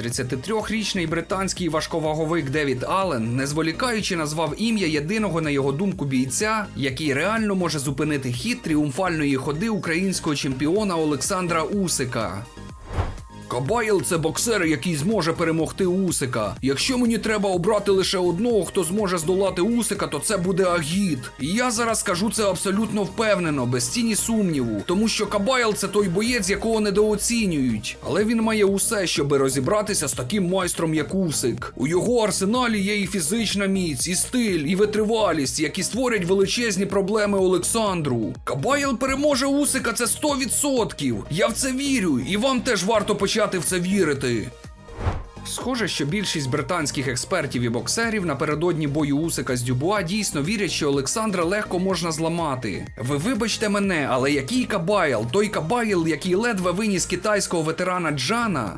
33-річний британський важковаговик Девід Аллен, не зволікаючи, назвав ім'я єдиного на його думку бійця, який реально може зупинити хід тріумфальної ходи українського чемпіона Олександра Усика. Кабаєл це боксер, який зможе перемогти Усика. Якщо мені треба обрати лише одного, хто зможе здолати Усика, то це буде Агіт. І я зараз скажу це абсолютно впевнено, без тіні сумніву. Тому що Кабаєл це той боєць, якого недооцінюють. Але він має усе, щоби розібратися з таким майстром, як Усик. У його арсеналі є і фізична міць, і стиль, і витривалість, які створять величезні проблеми Олександру. Кабаєл переможе Усика, це 100%. Я в це вірю, і вам теж варто почати в це вірити. Схоже, що більшість британських експертів і боксерів напередодні бою Усика з Дюбуа дійсно вірять, що Олександра легко можна зламати. Ви вибачте мене, але який кабайл, Той кабайл, який ледве виніс китайського ветерана Джана,